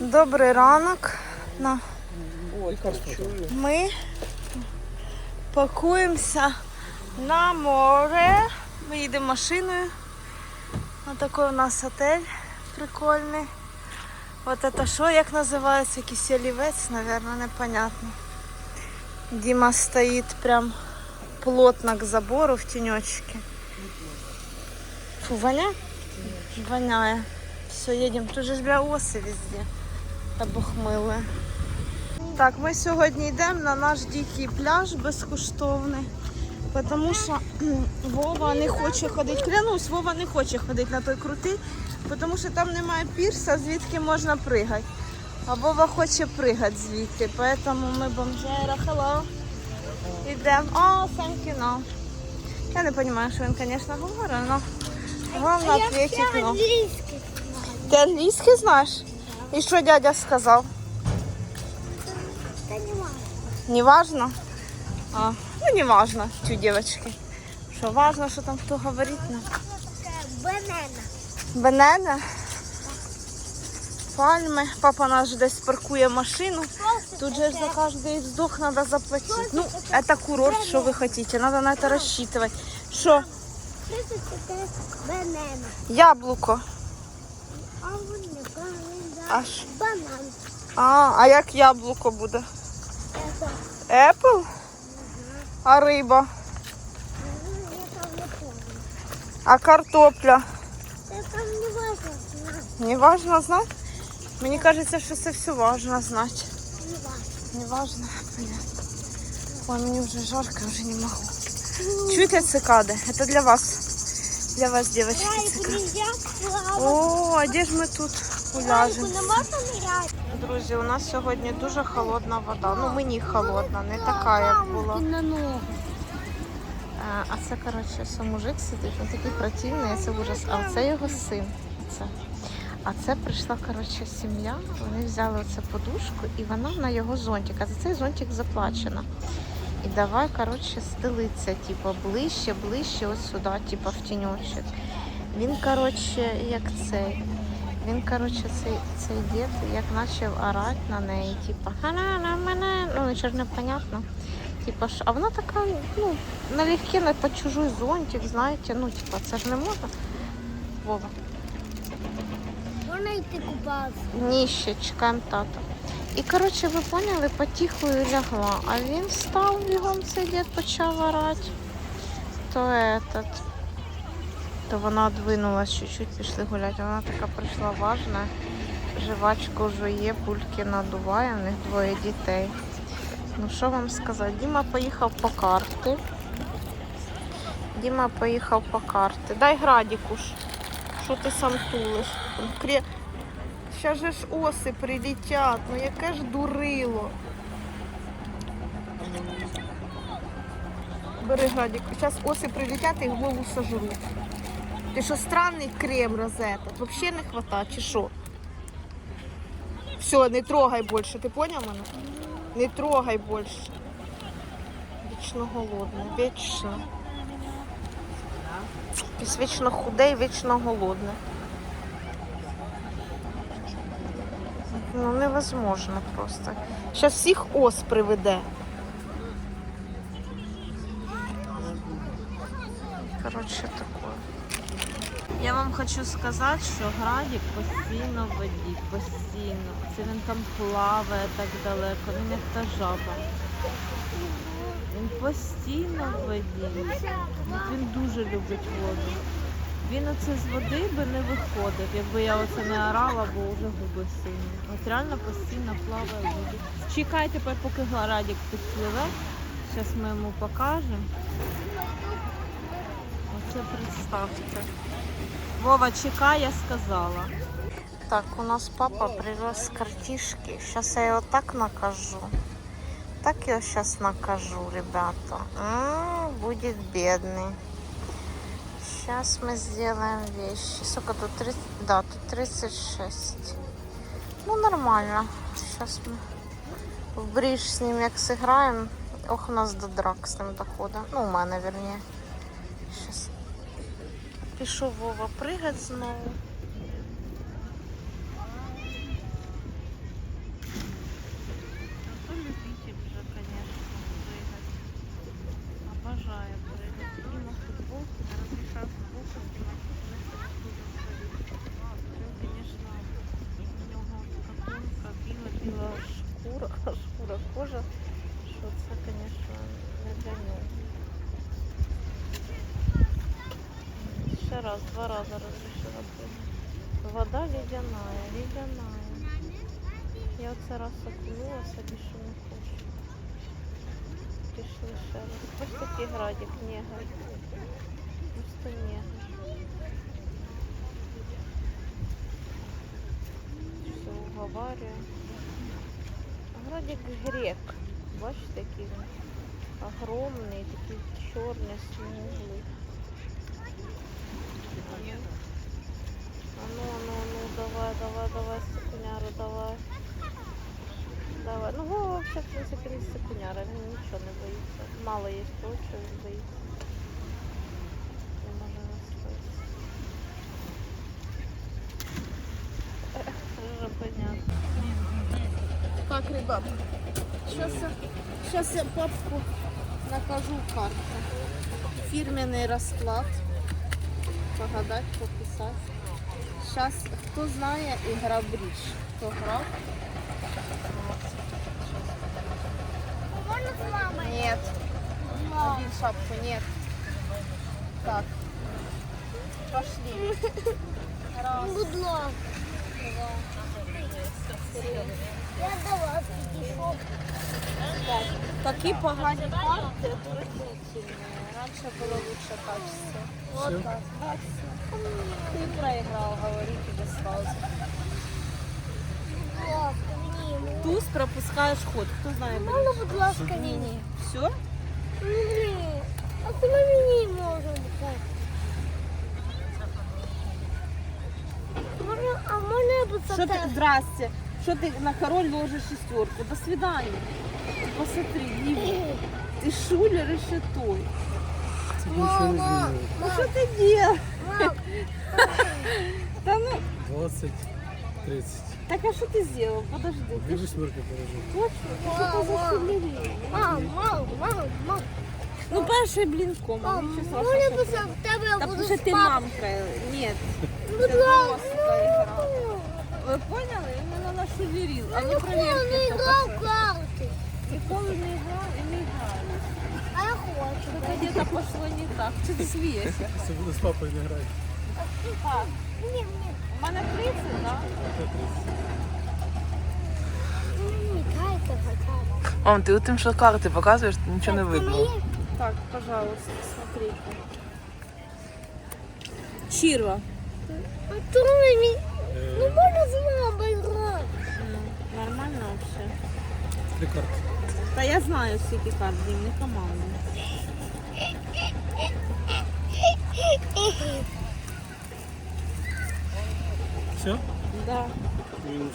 Добрий ранок. На. Ми пакуємося на море. Ми їдемо машиною. Ось такий у нас отель прикольний. От це що, як називається? Якийсь олівець, мабуть, непонятно. Дима стоїть прям плотно к забору в тенечке. Фу, воняє? Воняє. Все, їдемо. Тут же ж бля оси везде. Та бухмили. Так, ми сьогодні йдемо на наш дикий пляж безкоштовний. Тому що Вова не хоче ходити. Клянусь, Вова не хоче ходити на той крутий, тому що там немає пірса, звідки можна пригати. А Вова хоче пригати звідти. Тому ми бомжера, hello. Йдемо. О, you. Я не розумію, що він, звісно, говорить, але головне no. Ти англійський знаєш? І що дядя сказав? Та нема. Не важно? А, ну не важно, тю девочки. Що важно, що там хто говорить? Ну. Банана. Банана. Пальми. Папа наш десь паркує машину. Тут же ж за каждый вздох надо заплатить. Ну, это курорт, что вы хотите. Надо на это рассчитывать. Что? Що це таке банана? Яблуко. А вони банана. Аж. Банан. А, а як яблуко буде? Це. Apple? А риба? Ну, я там не помню. А картопля? Це там не важно знати. Не важно знати? Мені кажеться, що це все важно знати. Не важно. Не важно, понятно. Ой, мені вже жарко, вже не можу. Чуєте цикади? Це для вас. Для вас, дівчатки, Райку цикади. нельзя плавати. О, а де ж ми тут Можна ныряти. Друзі, у нас сьогодні дуже холодна вода. Ну, мені холодна, не така, як було. Е, А це, коротше, мужик сидить, він такий противний, це ужас. А це його син. Це. А це прийшла, коротше, сім'я. Вони взяли оце подушку і вона на його зонтик. А за цей зонтик заплачена. І давай, коротше, стелиться, типу, ближче, ближче, ось сюди, типу, в тіньочок. Він, коротше, як цей. Він, коротше, цей, цей дід, як почав орати на неї, типу, хана на мене. Ну, нічого ж не понятно. Типа, ж, а вона така, ну, налегке на по чужой зонтик, знаєте, ну, типа, це ж не можна. Вова. Можна йти купатися. Ні, ще чекаємо тата. І, коротше, ви поняли, потихою лягла. А він встав бігом цей дід почав орати. То этот. То вона двинулась чуть-чуть, пішли гуляти. Вона така прийшла важна. Жвачку жує, пульки надуває, в них двоє дітей. Ну що вам сказати? Діма поїхав по карти. Діма поїхав по карти. Дай градіку ж. Що ти сам тулиш? Там Кре... Же ж оси прилетять, ну яке ж дурило. Бери градік. Зараз оси прилетять і голову сожруть. Ти що странний крем розеток? Взагалі не хватає, чи що? Все, не трогай більше, ти поняв мене? Не трогай більше. Вічно голодна, вічно. Якийсь вічно худе і вічно голодне. Ну, невозможно просто. Зараз всіх ос приведе. Коротше, таке. Я вам хочу сказати, що Градік постійно в воді, постійно. Це він там плаває так далеко, він як та жаба. Він постійно в воді. Він дуже любить воду. Він оце з води би не виходив, якби я оце не орала, бо вже губи сині. От реально постійно плаває в воді. Чекайте, тепер, поки Градік підпливе. Зараз ми йому покажемо. Оце представте. Вова, чекай, я сказала. Так, у нас папа привез картишки. Сейчас я его так накажу. Так я его сейчас накажу, ребята. М, будет бедный. Сейчас мы сделаем вещи. Сколько тут? 30? Да, тут 36. Ну, нормально. Сейчас мы в бридж с ним як сыграем. Ох, у нас до драк з ним доходить. Ну, у мене, верніше. Пішов Вова пригать знову. Ще раз, два рази розрішила пити. Вода ледяная, ледяная. Я оце раз окунулася, більше не хочу. Пішли ще раз. Ось такий градик, негр. Просто негр. Все, уговарює. Градик грек. Бачите, який він огромний, такий чорний, смуглий. А ну, а ну, а ну, давай, давай, давай, стекуняру, давай. Давай. Ну, Вова вообще, в принципе, не стекуняра, він нічого не боїться. Мало є того, що він боїться. Не може сейчас, сейчас я папку накажу карту. Фирменный расклад. Погадать, пописать. Сейчас, хто знає, ігра брідж. Хто грав? Можно с мамой? Нет. Один шапку, нет. Так. Пошли. Раз, Будло. два, три, Я до вас пришел. пять. Такі погані карти отвратительні. Раніше було лучше качество. Вот так. Да, все. Ты проиграл, говори тебе сразу. Будь ласка, мені. ну. Туз пропускаешь ход. Кто знает? Можна, будь ласка, мені? Все? Ну, блін. А коли мені можна бути? Можна, а можна я буду Что ты, теж? здрасте. Что ты на король ложишь шестерку? До свидания. Посмотри, Дима. Ты шулер и шитой. Мама, Ну что ты делаешь? мам, Да ну, 20, 30. так а что ты сделал? Подожди. Ты Две ж восьмерки положил. точно? Ты что за шулерия? мам, мам, мам, мам. Ну, перший блинком. Мам, Ничего можна страшного. я що буду ти- в тебе Да буду потому что ты спати? мамка. Нет. Будь Це ласка, взрослая игра. ну. Вы поняли? Именно на шулерил. А Я ну ніколи не проверьте. грав в карти. Ніколи не играл я хочу. Только где-то пошло не так. Что ты смеешься? Если буду с папой играть. Так, Ні, ні, у мене 30, да? Это 30. ні, дайте хоча б. Мам, ти тим, що карти показуєш, нічого не Це видно. мої? Так, пожалуйста, смотрите. Чирва. А то мені... Ну Э, можна з мамою грати. Нормально вообще. Три карты. Та я знаю скільки карт, Дім, не команда. Все? Да. Минус.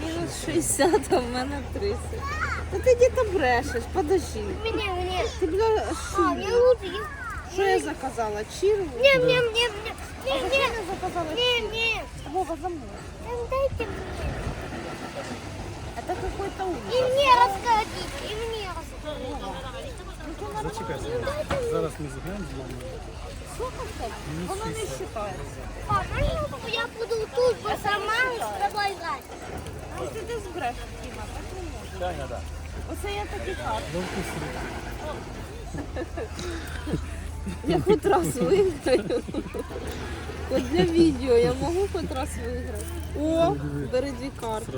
Мінус 60, а в мене 30. Та ти діто брешеш, подожди. Мені, мені. Ти бля Мам, я шулер. лучше. Що я заказала? Чирву? Ні, ні, ні, ні, ні, А ні, зачем я заказала ні, ні. Вова, за мной. Та Дайте мені. Это какой-то І ужас. мені розкажіть, і мені розкажіть. Зачекай, зараз. Зараз ми зіграємо з мамою. Сколько в? Воно не считається. А можна я буду тут, бо сама з тобою грати? Ну ти десь брешеш, Діма, так не можна. Да, да. Оце я такі карти. Довго Я хоч раз виграю. От для відео я можу хоч раз виграти. О, бери дві карти.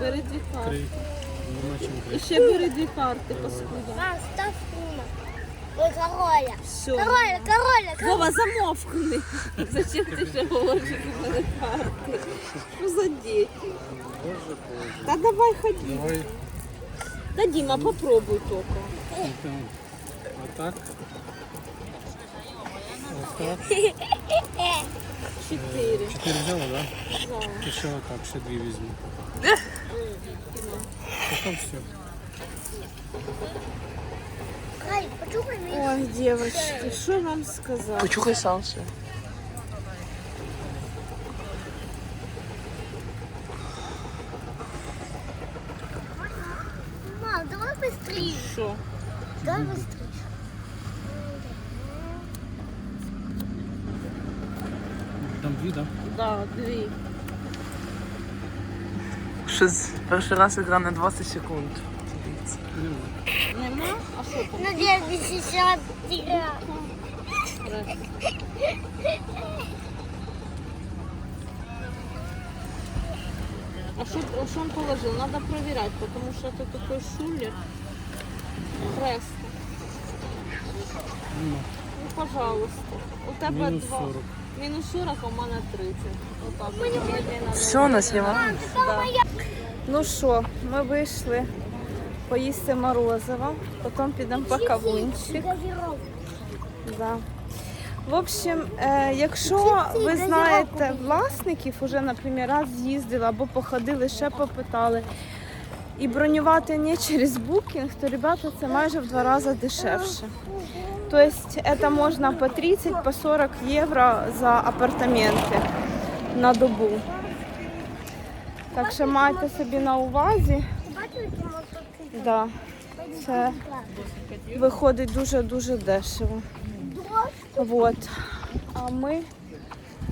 Бери дві карти. Три. Нема чим І три. ще бери дві карти, паскуда. Мам, став кума. Ой, короля. Все. Короля, короля, короля. Вова, замовкни. Зачем ти ще говориш, як у мене карти? Що за діти? Боже, боже. Та давай ході. Давай. Та Діма, попробуй тільки. Там. Отак. Ось так. Чотири. Чотири взяла, да? Да. І ще отак, ще дві візьму. Потім все. Хай, почухай мені. Ой, девочки, що вам сказати? Почухай сам все. Мам, давай быстрее. Що? Давай быстрее. Там дві, да? Да, дві. Щось перший раз ігра на 20 секунд. Нема? А що там? На 50 игра. А что, а что он положил? Надо проверять, потому что это такой шулер. Крест. Пожалуйста. У тебе Мінус два. 40. Мінус 40, а у мене 30. Отак. от. Все, на знімаємо? Ну що, ми вийшли поїсти морозиво, потім підемо по кавунчик. Да. В общем, е, якщо ви знаєте власників, уже, наприклад, раз з'їздили або походили, ще попитали, і бронювати не через букінг, то ребята це майже в два рази дешевше. Тобто це можна по 30, по 40 євро за апартаменти на добу. Так що майте собі на увазі. Да. Це виходить дуже-дуже дешево. Вот. А ми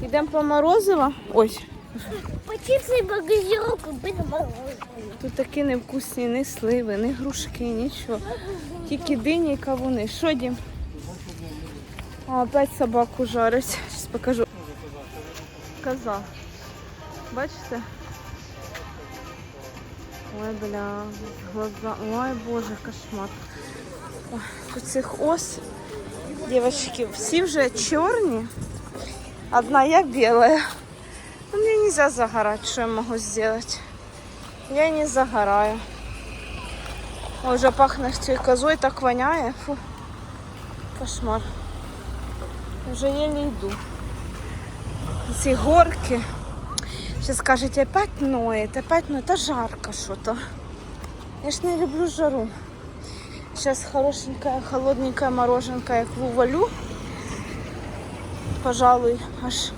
йдемо по морозиво. Ой, Почистый багажок, купить мороженое. тут такі невкусні ні сливи, ні грушки, нічого. Тільки дині і кавуни. Що дім? А, опять собаку жарить. Зараз покажу. Коза. Бачите? Ой, бля, глаза. Ой, боже, кошмар. Ой, цих ос, девочки, всі вже чорні. Одна я белая. Ну, мне нельзя загорать, что я могу сделать? Я не загораю. Уже пахнет цією козой, так воняє. Фу. Кошмар. Уже еле йду. Ці горки. Сейчас скажете, опять ноет, опять ноет. Это жарко что-то. Я ж не люблю жару. Сейчас хорошенькое, холодненькое мороженка я увалю. Пожалуй, аж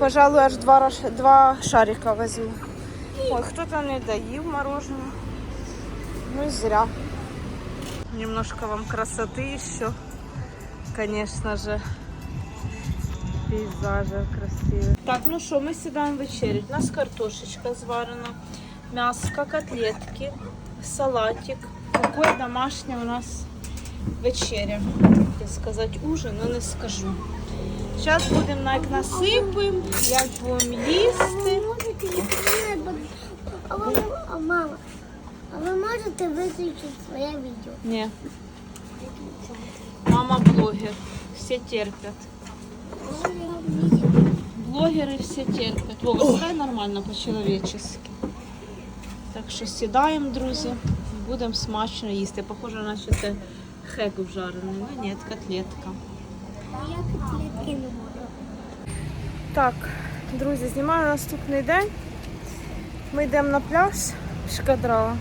Пожалуй, аж два, раш- два шарика возьму. Ой, кто-то не доил мороженое. Ну и зря. Немножко вам красоты еще. Конечно же. Пейзажи красивые. Так, ну что, мы сідаємо вечерять. У нас картошечка зварена, мяско, котлетки, салатик. Какой домашний у нас вечеря. Хотів сказати ужин, но не скажу. Зараз будемо як насипимо, як будемо їсти. А ви, а мама, а ви можете виключити своє відео? Ні. Мама блогер. Всі терпять. Блогери всі терпять. Вова, сідай нормально по-чоловічески. Так що сідаємо, друзі, будемо смачно їсти. Похоже, наче це хек вжарений. Ну ні, котлетка. Так, друзі, знімаю наступний день. Ми йдемо на пляж Шкадрала.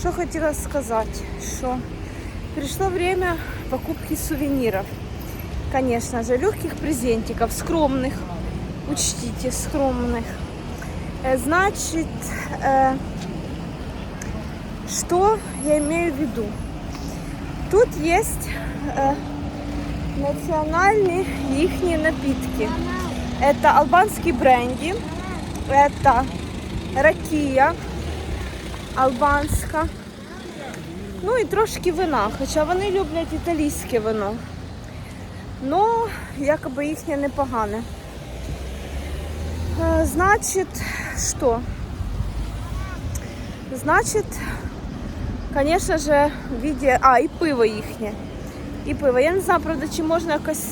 Що хотіла сказати, що пришло время покупки сувениров. Конечно же, легких презентиков, скромных. Учтите, скромных. Э, Значит, э, что я имею в виду? Тут есть э, национальные их напитки. Это албанский бренди, это ракія албанська. Ну і трошки вина, хоча вони люблять італійське вино. Ну, якоби їхнє непогане. Е, Значить, що? Значить, звісно ж, в виді... А, і пиво їхнє. І пиво. Я не знаю, правда, чи можна якось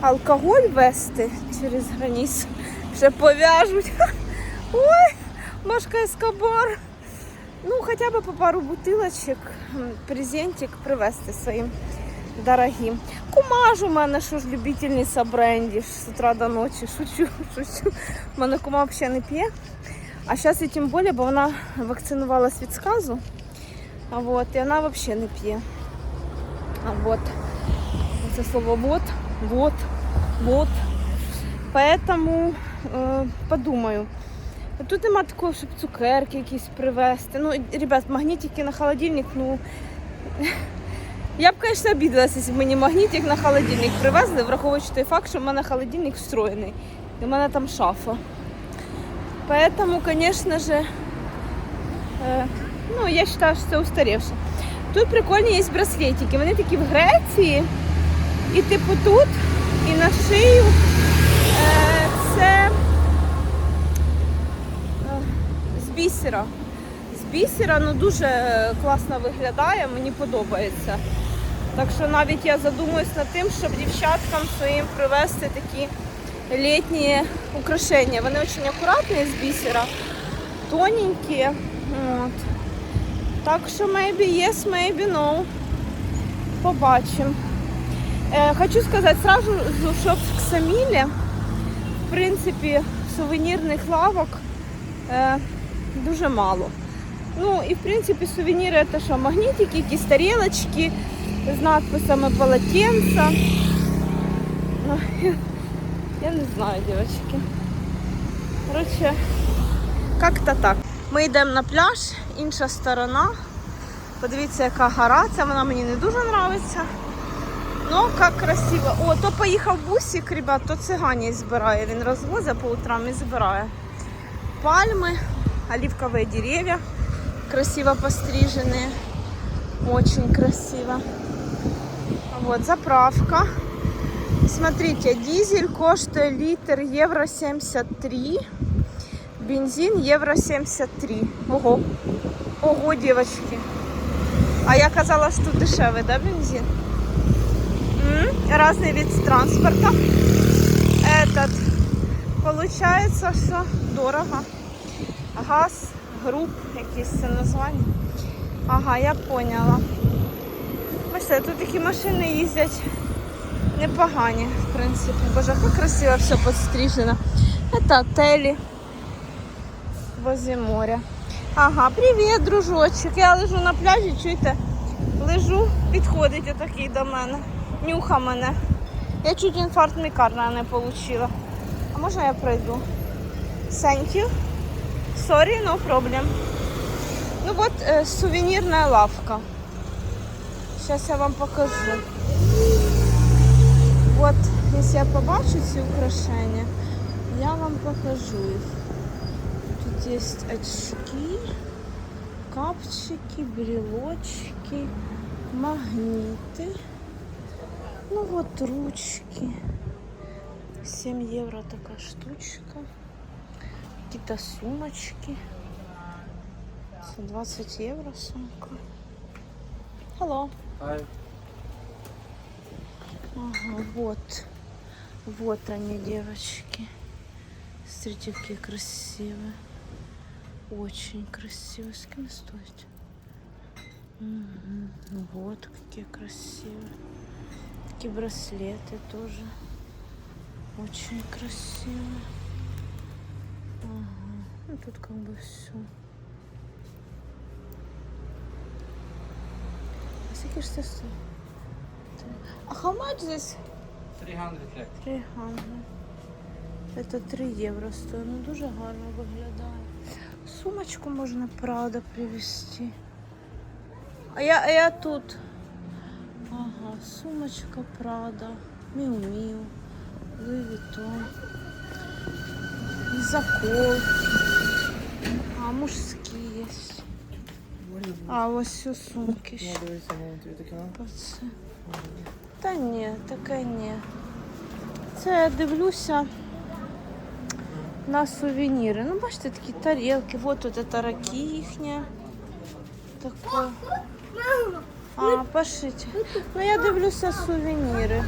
алкоголь вести через границю. Ще пов'яжуть. Ой, Машка Ескобар. Ну, хоча б по пару бутилочок, презентик привезти своїм дорогим. Кума ж у мене, що ж любительниця бренді з утра до ночі. Шучу, шучу. У мене кума взагалі не п'є. А зараз і тим більше, бо вона вакцинувалась від сказу. Вот, і вона взагалі не п'є. А вот. Це слово вот, вот, вот. Поэтому э, подумаю. Тут нема такого, щоб цукерки якісь привезти. Ну, ребят, магнітики на холодильник, ну. Я б, звісно, обідалася, якщо б мені магнітик на холодильник привезли, враховуючи той факт, що в мене холодильник встроєний. І в мене там шафа. Поэтому, звісно же, Е, ну, я вважаю, що це устарівше. Тут прикольні є браслетики. Вони такі в Греції. І типу тут, і на шию. Е, це е, з бісера. З бісера ну, дуже класно виглядає, мені подобається. Так що навіть я задумуюсь над тим, щоб дівчаткам своїм привезти такі літні украшення. Вони дуже акуратні з бісера, тоненькі. От. Так що maybe yes, maybe no. Побачимо. Е, хочу сказати сразу, що в Ксамілі, в принципі, сувенірних лавок е, дуже мало. Ну і в принципі сувеніри це що, магнітики, якісь тарілочки з надписами полотенца. Ну, я- Я не знаю, дівчатки. Коротше, як-то так. Ми йдемо на пляж, інша сторона. Подивіться, яка гора. Це вона мені не дуже подобається. Ну, як красиво. О, то поїхав бусик, ребят, то цигані збирає. Він розвозить по утрам і збирає. Пальми, оливковые деревья, красиво постриженные. Очень красиво. Вот, заправка. Смотрите, дизель коштує літр євро 73. Бензин євро 73. Ого. Ого, девочки. А я казала, що тут дешевий, да, бензин? М, Разный вид транспорта. Этот. Получается, що дорого. Газ, груп, якісь це названня. Ага, я поняла. Бачите, тут такі машини їздять непогані, в принципі. Боже, як красиво все підстрижено. Це отелі возле моря. Ага, привіт, дружочок. Я лежу на пляжі, чуєте? Лежу, підходить отакий до мене. Нюха мене. Я чуть інфаркт мікарна не отримала. А можна я пройду? Thank you. Sorry, no problem. Ну вот э, сувенирная лавка. Сейчас я вам покажу. Вот, если я побачу ці украшения, я вам покажу их. Тут есть очки, капчики, брелочки, магниты. Ну вот ручки. 7 евро такая штучка. Какие-то сумочки. За 20 евро сумка. Hello. Ага, вот. Вот они, девочки. Смотрите, какие красивые Очень красивые. Сколько они стоят? Мгм. Вот какие красивые. Такие браслеты тоже. Очень красивые. Ага. Ну, тут как бы все. А сколько ж це стоїть? А how much this? 300 лет. 300. Це 3 євро стоїть. Ну дуже гарно виглядає. Сумочку можна, правда, привезти. А я, а я тут. Ага, сумочка Прада, Міу Міу, Луї Вітон. Заколки. А, мужські є. А, ось все сумки. ще. Оце. Та ні, таке ні. Це я дивлюся на сувеніри. Ну, бачите, такі тарілки. Вот тут це раки їхня. Таке. А, пошить. Ну, я дивлюся сувеніри.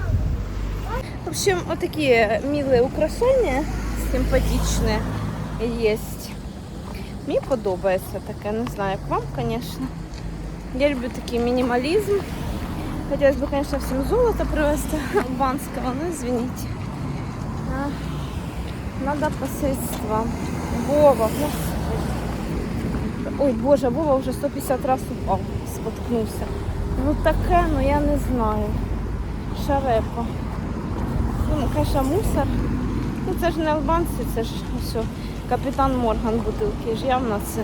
В общем, отакі милі украшення симпатичні є. Мені подобається таке, не знаю, як вам, звісно. Я люблю такий мінімалізм. Хотелось бы, конечно, всем золото привезти албанского, но извините. Надо посредства. Вова. Ой, боже, Вова вже 150 раз упав, споткнувся. Ну таке, ну я не знаю. Шарепа. Ну, конечно, мусор. Ну це ж не албанці, це ж все. Капітан Морган бутилки ж явно це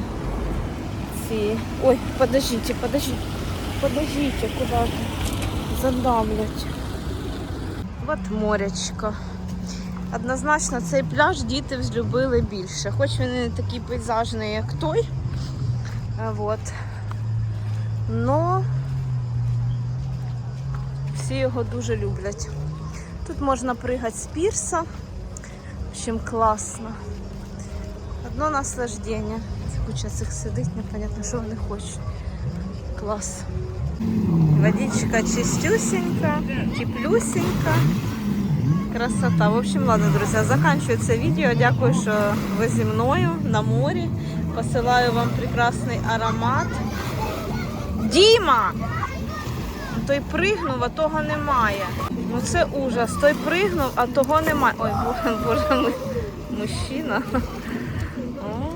ці. Ой, подождите. Подождите, куда же? Задавлять. От морячко. Однозначно цей пляж діти взлюбили більше. Хоч він не такий пейзажний, як той. Е, Вот. Но всі його дуже люблять. Тут можна пригати з пірса. В общем, класно. Одно наслаждення. Це куча цих сидить, непонятно, що вони хочуть. Клас. Водичка чистюсенька, теплюсенька. Красота. В общем, ладно, друзі, заканчую це відео. Дякую, що ви зі мною на морі. Посилаю вам прекрасний аромат. Діма! Той пригнув, а того немає. Ну це ужас. Той пригнув, а того немає. Ой, боже, боже ми... мужчина. О,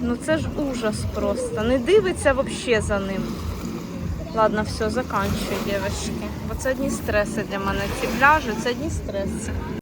ну це ж ужас просто. Не дивиться взагалі за ним. Ладно, все, заканчую, дівчатки. Бо це одні стреси для мене. Ці пляжі це одні стреси.